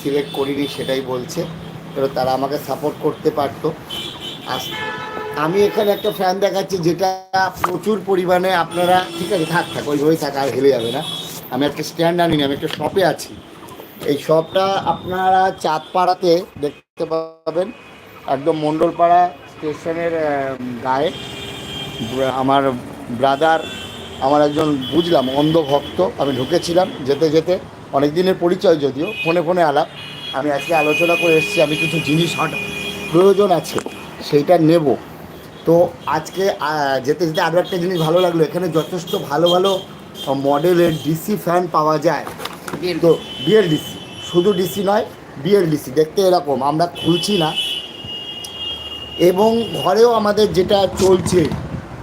Select করিনি, সেটাই বলছে। এবার তারা আমাকে সাপোর্ট করতে পারতো। আমি এখানে একটা ফ্যান দেখাচ্ছি, যেটা প্রচুর পরিমাণে আপনারা, ঠিক আছে, থাক থাক ওইভাবেই থাক, আর হেলে যাবে না। আমি একটা স্ট্যান্ড আনিনি, আমি একটা শপে আছি। এই শপটা আপনারা চাঁদপাড়াতে দেখতে পাবেন। একদম মণ্ডলপাড়া স্টেশনের গায়ে। আমার ব্রাদার আমার একজন, বুঝলাম অন্ধ ভক্ত আমি ঢুকেছিলাম যেতে যেতে। অনেক দিনের পরিচয় যদিও ফোনে ফোনে আলাপ। আমি আজকে আলোচনা করে এসেছি আমি কিছু জিনিস হঠাৎ প্রয়োজন আছে সেইটা নেব। তো আজকে যেতে যেতে আরও একটা জিনিস ভালো লাগল এখানে যথেষ্ট ভালো ভালো মডেলের ডিসি ফ্যান পাওয়া যায়। তো বিএলডিসি শুধু ডিসি নয় বিএলডিসি দেখতে এরকম আমরা খুলছি না। এবং ঘরেও আমাদের যেটা চলছে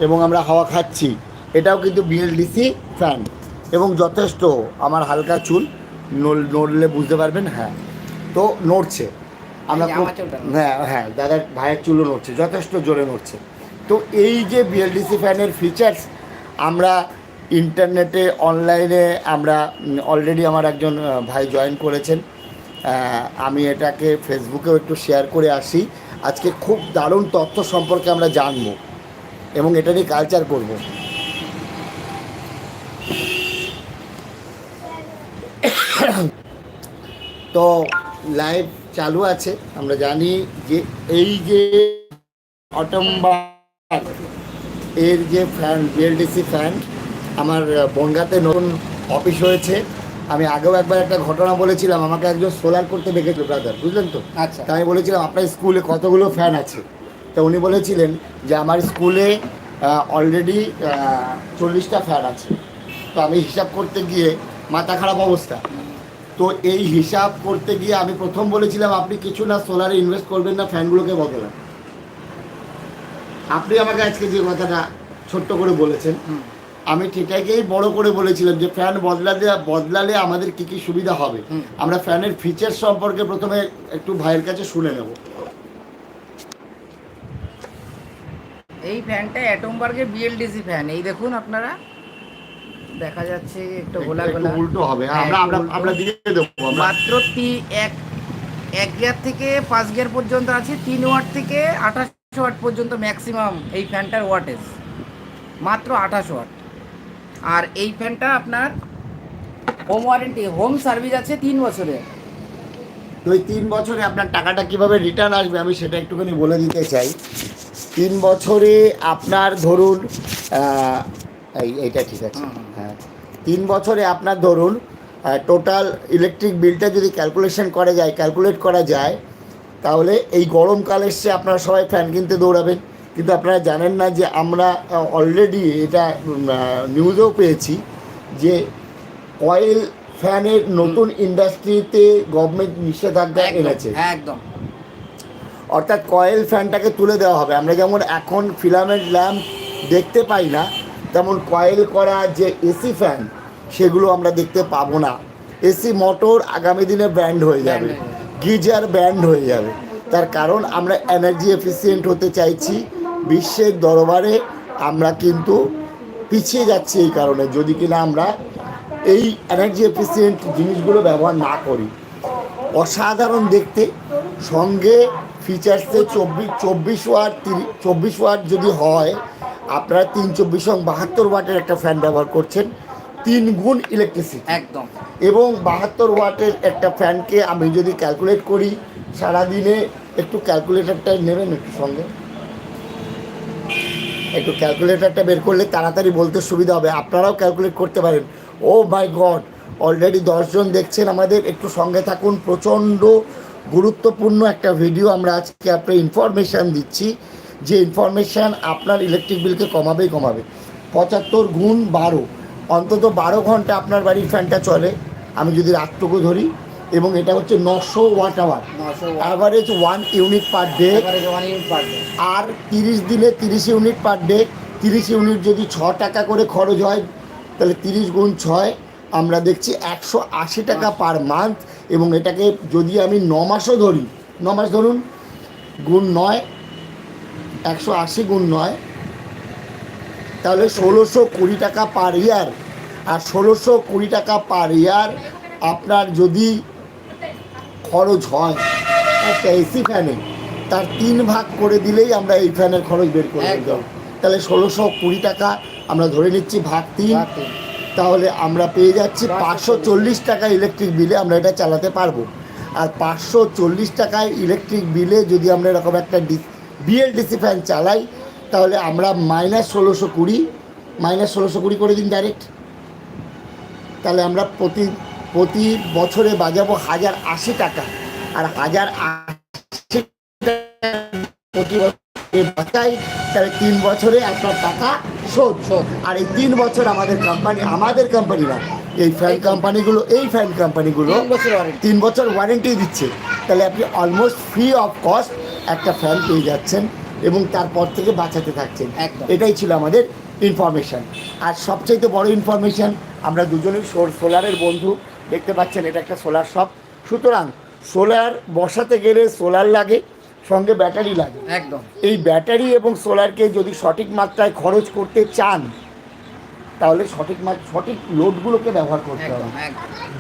এবং আমরা হাওয়া খাচ্ছি এটাও কিন্তু বিএলডিসি ফ্যান। এবং যথেষ্ট আমার হালকা চুল নড়- নড়লে বুঝতে পারবেন হ্যাঁ। তো নড়ছে। আমরা। হ্যাঁ হ্যাঁ দাদার ভাইয়ের চুলও নড়ছে যথেষ্ট জোরে নড়ছে। তো এই যে বিএলডিসি ফ্যানের ফিচার্স আমরা ইন্টারনেটে অনলাইনে আমরা অলরেডি আমার একজন ভাই জয়েন করেছেন। আমি এটাকে ফেসবুকেও একটু শেয়ার করে আসি। আজকে খুব দারুণ তথ্য সম্পর্কে আমরা জানব এবং এটা নিয়ে কালচার করব। তো লাইভ চালু আছে আমরা জানি যে এই যে অটম্বার এর যে ফ্যান বিএলডিসি ফ্যান আমার বনগাতে নতুন অফিস হয়েছে। আমি আগেও একবার একটা ঘটনা বলেছিলাম আমাকে একজন সোলার করতে দেখেছিল ব্রাদার বুঝলেন তো? আচ্ছা। তা আমি বলেছিলাম আপনার স্কুলে কতগুলো ফ্যান আছে? তো উনি বলেছিলেন যে আমার স্কুলে অলরেডি চল্লিশটা ফ্যান আছে। তো আমি হিসাব করতে গিয়ে মাথা খারাপ অবস্থা। তো এই হিসাব করতে গিয়ে আমি প্রথম বলেছিলাম আপনি কিছু না সোলারে ইনভেস্ট করবেন না ফ্যানগুলোকে বদলান। আপনি আমাকে আজকে যে কথাটা ছোট্ট করে বলেছেন আমি ঠিকাকেই বড় করে বলেছিলাম যে ফ্যান বদলালে বদলালে আমাদের কি কি সুবিধা হবে। আমরা ফ্যানের ফিচার সম্পর্কে প্রথমে একটু ভাইয়ের কাছে শুনে নেব। এই ফ্যানটা অ্যাটমবার্গের বিএলডিসি ফ্যান এই দেখুন আপনারা। দেখা যাচ্ছে একটু গোলা গোলা। উল্টো হবে। হ্যাঁ, আমরা আমরা আমরা দিয়ে দেবো মাত্র তি এক এক গিয়ার থেকে পাঁচ গিয়ার পর্যন্ত আছে। তিন ওয়াট থেকে আঠাশ ওয়াট পর্যন্ত ম্যাক্সিমাম এই ফ্যানটার ওয়াটেজ মাত্র আঠাশ ওয়াট। আর এই ফ্যানটা আপনার হোম ওয়ারেন্টি হোম সার্ভিস আছে তিন বছরের তো এই তিন বছরে আপনার টাকাটা কীভাবে রিটার্ন আসবে? আমি সেটা একটুখানি বলে দিতে চাই। তিন বছরে আপনার ধরুন এই এইটা ঠিক আছে। তিন বছরে আপনার ধরুন টোটাল ইলেকট্রিক বিলটা যদি ক্যালকুলেশন করা যায় ক্যালকুলেট করা যায় তাহলে এই গরমকাল এসছে আপনারা সবাই ফ্যান কিনতে দৌড়াবেন। কিন্তু আপনারা জানেন না যে আমরা অলরেডি এটা নিউজেও পেয়েছি যে কয়েল ফ্যানের নতুন ইন্ডাস্ট্রিতে গভর্নমেন্ট নিষেধাজ্ঞা এনেছে। একদম। অর্থাৎ কয়েল ফ্যানটাকে তুলে দেওয়া হবে। আমরা যেমন এখন ফিলামেন্ট ল্যাম্প দেখতে পাই না তেমন কয়েল করা যে এসি ফ্যান সেগুলো আমরা দেখতে পাবো না। এসি মোটর আগামী দিনে ব্যান্ড হয়ে যাবে। গিজার ব্যান্ড হয়ে যাবে। তার কারণ আমরা এনার্জি এফিসিয়েন্ট হতে চাইছি। বিশ্বের দরবারে আমরা কিন্তু পিছিয়ে যাচ্ছি এই কারণে। যদি কিনা আমরা এই এনার্জি এফিসিয়েন্ট জিনিসগুলো ব্যবহার না করি। অসাধারণ দেখতে। সঙ্গে ফিচার্সে চব্বিশ চব্বিশ ওয়াট তিরিশ চব্বিশ ওয়াট যদি হয় আপনারা তিন চব্বিশ এবং বাহাত্তর ওয়াটের একটা ফ্যান ব্যবহার করছেন। তিন গুণ ইলেকট্রিসিটি একদম। এবং বাহাত্তর ওয়াটের একটা ফ্যানকে আমি যদি ক্যালকুলেট করি সারাদিনে একটু ক্যালকুলেটারটা নেবেন একটু সঙ্গে। একটু ক্যালকুলেটারটা বের করলে তাড়াতাড়ি বলতে সুবিধা হবে। আপনারাও ক্যালকুলেট করতে পারেন। ও মাই গড অলরেডি দশজন দেখছেন আমাদের। একটু সঙ্গে থাকুন। প্রচণ্ড গুরুত্বপূর্ণ একটা ভিডিও আমরা আজকে আপনার ইনফরমেশান দিচ্ছি। যে ইনফরমেশান আপনার ইলেকট্রিক বিলকে কমাবেই কমাবে। পঁচাত্তর গুণ বারো অন্তত বারো ঘণ্টা আপনার বাড়ির ফ্যানটা চলে। আমি যদি রাতটুকু ধরি এবং এটা হচ্ছে নশো watt hour average one unit per day one unit per day আর তিরিশ দিনে তিরিশ ইউনিট পার ডে তিরিশ ইউনিট যদি ছ টাকা করে খরচ হয় তাহলে তিরিশ গুণ ছয় আমরা দেখছি একশো আশি টাকা পার মান্থ এবং এটাকে যদি আমি ন মাসও ধরি ন মাস ধরুন গুণ নয় একশো আশি গুণ নয় তাহলে ষোলোশো কুড়ি টাকা পার ইয়ার আর ষোলোশো কুড়ি টাকা পার ইয়ার আপনার যদি খরচ হয় একটা এসি ফ্যানে তার তিন ভাগ করে দিলেই আমরা এই ফ্যানের খরচ বের করে একদম। তাহলে ষোলোশো কুড়ি টাকা আমরা ধরে নিচ্ছি ভাগ তিন তাহলে আমরা পেয়ে যাচ্ছি পাঁচশো চল্লিশ টাকা ইলেকট্রিক বিলে আমরা এটা চালাতে পারব। আর পাঁচশো চল্লিশ টাকায় ইলেকট্রিক বিলে যদি আমরা এরকম একটা বিএলডিসি ফ্যান চালাই তাহলে আমরা মাইনাস ষোলোশো কুড়ি মাইনাস ষোলোশো কুড়ি করে দিন ডাইরেক্ট তাহলে আমরা প্রতি প্রতি বছরে বাজাবো হাজার আশি টাকা। আর হাজার আশি প্রতি বছরে বাঁচাই তাহলে তিন বছরে আপনার টাকা শোধ। শোধ। আর এই তিন বছর আমাদের কোম্পানি আমাদের কোম্পানি না এই ফ্যান কোম্পানিগুলো এই ফ্যান কোম্পানিগুলো তিন বছর ওয়ারেন্টি তিন বছর ওয়ারেন্টি দিচ্ছে। তাহলে আপনি অলমোস্ট ফ্রি অফ কস্ট একটা ফ্যান পেয়ে যাচ্ছেন এবং তারপর থেকে বাঁচাতে থাকছেন। এটাই ছিল আমাদের ইনফরমেশান আর সবচাইতে বড় ইনফরমেশান আমরা দুজনেই সোলারের বন্ধু দেখতে পাচ্ছেন এটা একটা সোলার শপ সুতরাং সোলার বসাতে গেলে সোলার লাগে সঙ্গে ব্যাটারি লাগে। একদম। এই ব্যাটারি এবং সোলারকে যদি সঠিক মাত্রায় খরচ করতে চান তাহলে সঠিক মাত্রা সঠিক লোডগুলোকে ব্যবহার করতে হবে।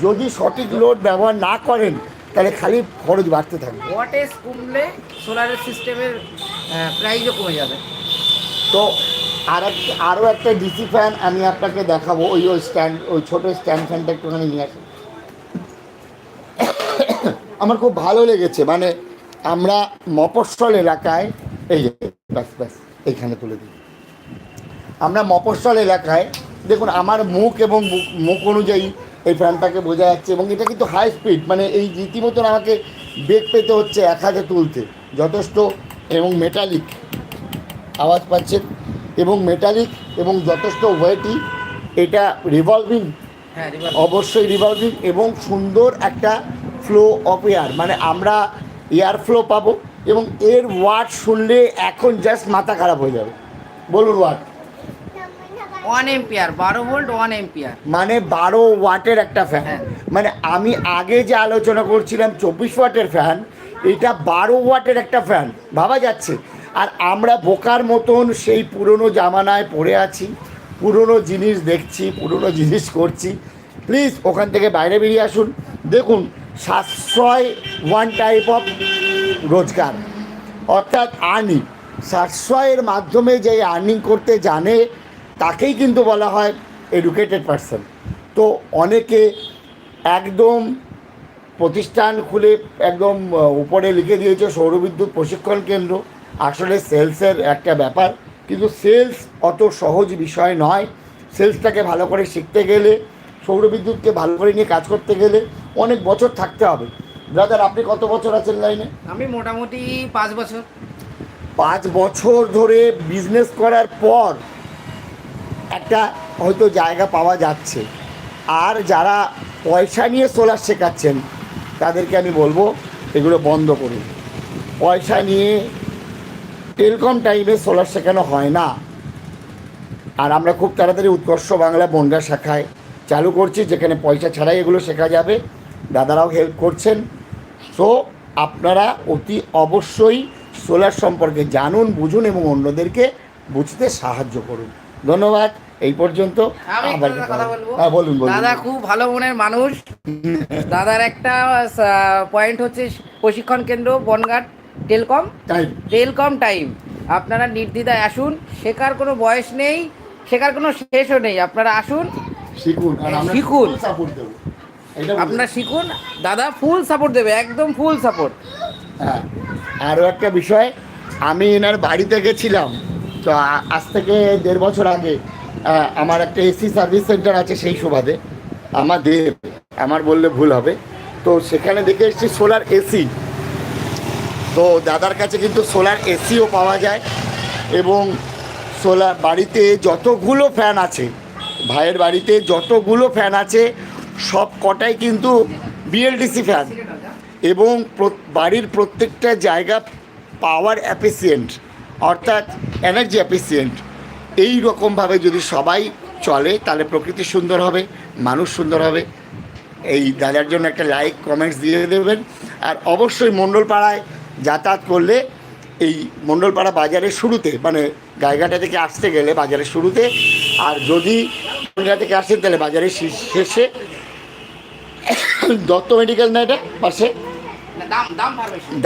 যদি সঠিক লোড ব্যবহার না করেন তাহলে খালি খরচ বাড়তে থাকবে। ওয়াটেজ কমলে সোলারের সিস্টেমের প্রাইসও কমে যাবে। তো আর একটা আরও একটা ডিসি ফ্যান আমি আপনাকে দেখাবো ওই ওই স্ট্যান্ড ওই ছোটো স্ট্যান্ড ফ্যানটা একটুখানি নিয়ে আসি আমার খুব ভালো লেগেছে মানে আমরা মফস্বল এলাকায় এই যে ব্যাস ব্যাস এইখানে তুলে দিই। আমরা মফস্বল এলাকায় দেখুন আমার মুখ এবং মুখ অনুযায়ী এই ফ্যানটাকে বোঝা যাচ্ছে এবং এটা কিন্তু হাই স্পিড মানে এই রীতিমতন আমাকে বেগ পেতে হচ্ছে এক হাতে তুলতে। যথেষ্ট এবং মেটালিক আওয়াজ পাচ্ছেন এবং মেটালিক এবং যথেষ্ট ওয়েটি এটা রিভলভিং হ্যাঁ অবশ্যই রিভলভিং এবং সুন্দর একটা ফ্লো অফ এয়ার মানে আমরা এয়ার ফ্লো পাবো এবং এর ওয়ার্ড শুনলে এখন জাস্ট মাথা খারাপ হয়ে যাবে। বলুন ওয়াট ওয়ান এম্পিয়ার বারো ভোল্ট ওয়ান এম্পিয়ার মানে বারো ওয়াটের একটা ফ্যান। মানে আমি আগে যে আলোচনা করছিলাম চব্বিশ ওয়াটের ফ্যান এটা বারো ওয়াটের একটা ফ্যান ভাবা যাচ্ছে। আর আমরা বোকার মতন সেই পুরনো জামানায় পড়ে আছি পুরনো জিনিস দেখছি পুরনো জিনিস করছি। প্লিজ ওখান থেকে বাইরে বেরিয়ে আসুন। দেখুন সাশ্রয় ওয়ান টাইপ অফ রোজগার। অর্থাৎ আর্নিং সাশ্রয়ের মাধ্যমে যে আর্নিং করতে জানে তাকেই কিন্তু বলা হয় এডুকেটেড পারসন তো অনেকে একদম প্রতিষ্ঠান খুলে একদম উপরে লিখে দিয়েছে সৌরবিদ্যুৎ প্রশিক্ষণ কেন্দ্র। আসলে সেলসের একটা ব্যাপার। কিন্তু সেলস অত সহজ বিষয় নয়। সেলসটাকে ভালো করে শিখতে গেলে সৌরবিদ্যুৎকে ভালো করে নিয়ে কাজ করতে গেলে অনেক বছর থাকতে হবে। ব্রাদার আপনি কত বছর আছেন লাইনে? আমি মোটামুটি পাঁচ বছর। পাঁচ বছর ধরে বিজনেস করার পর একটা হয়তো জায়গা পাওয়া যাচ্ছে। আর যারা পয়সা নিয়ে সোলার শেখাচ্ছেন, তাদেরকে আমি বলব এগুলো বন্ধ করুন। পয়সা নিয়ে টেলকম টাইমে সোলার শেখানো হয় না। আর আমরা খুব তাড়াতাড়ি উৎকর্ষ বাংলা বনগা শাখায় চালু করছি, যেখানে পয়সা ছাড়াই এগুলো শেখা যাবে। দাদারাও হেল্প করছেন। সো আপনারা অতি অবশ্যই সোলার সম্পর্কে জানুন, বুঝুন এবং অন্যদেরকে বুঝতে সাহায্য করুন। ধন্যবাদ। এই পর্যন্ত আবার কথা বলব? হ্যাঁ বলুন বলুন। দাদা খুব ভালো মনের মানুষ। দাদার একটা পয়েন্ট হচ্ছে প্রশিক্ষণ কেন্দ্র বনগাট টেলকম। তাই টেলকম টাইম আপনারা নির্দ্বিধায় আসুন। শেখার কোনো বয়স নেই শেখার কোনো শেষও নেই। আপনারা আসুন। শিখুন শিখুন। সাপোর্ট দেবো। আপনারা শিখুন। দাদা ফুল সাপোর্ট দেবে একদম ফুল সাপোর্ট হ্যাঁ আরও একটা বিষয় আমি এনার বাড়িতে গেছিলাম তো আজ থেকে দেড় বছর আগে। আমার একটা এসি সার্ভিস সেন্টার আছে সেই সুবাদে। আমাদের আমার বললে ভুল হবে। তো সেখানে দেখে এসেছি সোলার এসি তো দাদার কাছে কিন্তু সোলার এসিও পাওয়া যায় এবং সোলার বাড়িতে যতগুলো ফ্যান আছে, ভাইয়ের বাড়িতে যতগুলো ফ্যান আছে, সব কটাই কিন্তু বিএলডিসি ফ্যান এবং বাড়ির প্রত্যেকটা জায়গা পাওয়ার অ্যাফিসিয়েন্ট অর্থাৎ এনার্জি অ্যাফিসিয়েন্ট এই রকমভাবে যদি সবাই চলে তাহলে প্রকৃতি সুন্দর হবে মানুষ সুন্দর হবে। এই দাদার জন্য একটা লাইক কমেন্টস দিয়ে দেবেন। আর অবশ্যই মণ্ডলপাড়ায় যাতায়াত করলে এই মণ্ডলপাড়া বাজারের শুরুতে মানে গায়ঘাটা থেকে আসতে গেলে বাজারের শুরুতে আর যদি কলকাতা থেকে আসেন তাহলে বাজারের শেষে দত্ত মেডিকেল না এটা? পাশে?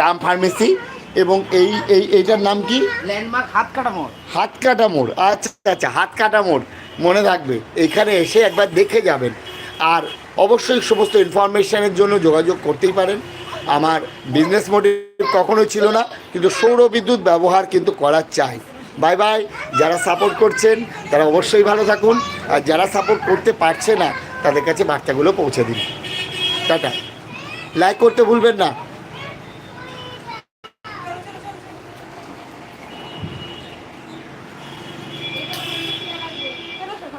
দাম ফার্মেসি এবং এই এই এইটার নাম কি? ল্যান্ডমার্ক হাত কাটা মোড়। হাত কাটা মোড়। আচ্ছা আচ্ছা হাত কাটা মোড়। মনে রাখবে এখানে এসে একবার দেখে যাবেন। আর অবশ্যই সমস্ত ইনফরমেশানের জন্য যোগাযোগ করতেই পারেন। আমার বিজনেস মোটিভ কখনোই ছিল না কিন্তু সৌর বিদ্যুৎ ব্যবহার কিন্তু করার চাই। বাই বাই যারা সাপোর্ট করছেন তারা অবশ্যই ভালো থাকুন। আর যারা সাপোর্ট করতে পারছে না তাদের কাছে বার্তাগুলো পৌঁছে দিন। টাটা। লাইক করতে ভুলবেন না।